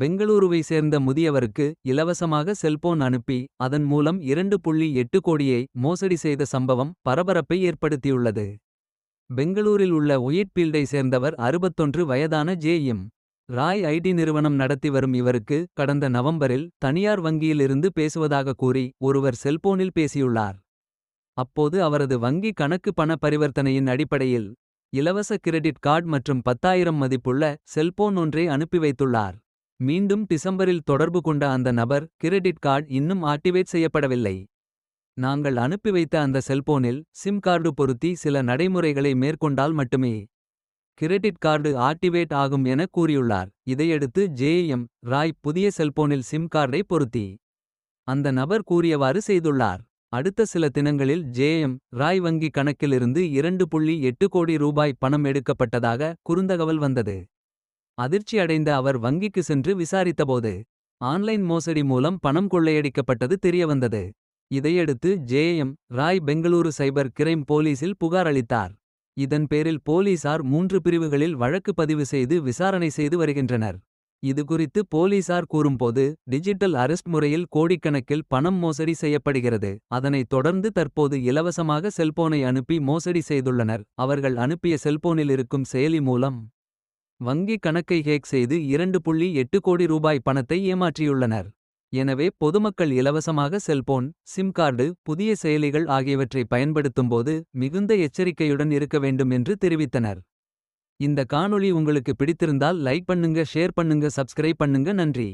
பெங்களூருவை சேர்ந்த முதியவருக்கு இலவசமாக செல்போன் அனுப்பி அதன் மூலம் இரண்டு புள்ளி எட்டு கோடியை மோசடி செய்த சம்பவம் பரபரப்பை ஏற்படுத்தியுள்ளது. பெங்களூரில் உள்ள ஒயிட்பீல்டை சேர்ந்தவர் அறுபத்தொன்று வயதான ஜே எம். ராய் ஐடி நிறுவனம் நடத்தி வரும் இவருக்கு கடந்த நவம்பரில் தனியார் வங்கியில் இருந்து பேசுவதாக கூறி ஒருவர் செல்போனில் பேசியுள்ளார். அப்போது அவரது வங்கி கணக்கு பண பரிவர்த்தனையின் அடிப்படையில் இலவச கிரெடிட் கார்டு மற்றும் பத்தாயிரம் மதிப்புள்ள செல்போன் ஒன்றை அனுப்பி வைத்துள்ளார். மீண்டும் டிசம்பரில் தொடர்பு கொண்ட அந்த நபர் கிரெடிட் கார்டு இன்னும் ஆக்டிவேட் செய்யப்படவில்லை. நாங்கள் அனுப்பி வைத்த அந்த செல்போனில் சிம் கார்டு பொருத்தி சில நடைமுறைகளை மேற்கொண்டால் மட்டுமே கிரெடிட் கார்டு ஆக்டிவேட் ஆகும் என கூறியுள்ளார். இதையடுத்து ஜே எம் ராய் புதிய செல்போனில் சிம் கார்டை பொருத்தி அந்த நபர் கூறியவாறு செய்துள்ளார். அடுத்த சில தினங்களில் ஜேஎம் ராய் வங்கி கணக்கிலிருந்து இரண்டு புள்ளி எட்டு கோடி ரூபாய் பணம் எடுக்கப்பட்டதாக குறுந்தகவல் வந்தது. அதிர்ச்சியடைந்த அவர் வங்கிக்கு சென்று விசாரித்தபோது ஆன்லைன் மோசடி மூலம் பணம் கொள்ளையடிக்கப்பட்டது தெரியவந்தது. இதையடுத்து J M Rai Bengaluru cyber crime போலீசில் புகார் அளித்தார். இதன் பேரில் போலீசார் மூன்று பிரிவுகளில் வழக்கு பதிவு செய்து விசாரணை செய்து வருகின்றனர். இதுகுறித்து போலீசார் கூறும்போது டிஜிட்டல் அரெஸ்ட் முறையில் கோடிக்கணக்கில் பணம் மோசடி செய்யப்படுகிறது. அதனைத் தொடர்ந்து தற்போது இலவசமாக செல்போனை அனுப்பி மோசடி செய்துள்ளனர். அவர்கள் அனுப்பிய செல்போனில் இருக்கும் செயலி மூலம் வங்கி கணக்கை ஹேக் செய்து இரண்டு புள்ளி எட்டு கோடி ரூபாய் பணத்தை ஏமாற்றியுள்ளனர். எனவே பொதுமக்கள் இலவசமாக செல்போன் சிம் கார்டு புதிய செயலிகள் ஆகியவற்றை பயன்படுத்தும்போது மிகுந்த எச்சரிக்கையுடன் இருக்க வேண்டும் என்று தெரிவித்தனர். இந்த காணொளி உங்களுக்கு பிடித்திருந்தால் லைக் பண்ணுங்க ஷேர் பண்ணுங்க சப்ஸ்கிரைப் பண்ணுங்க நன்றி.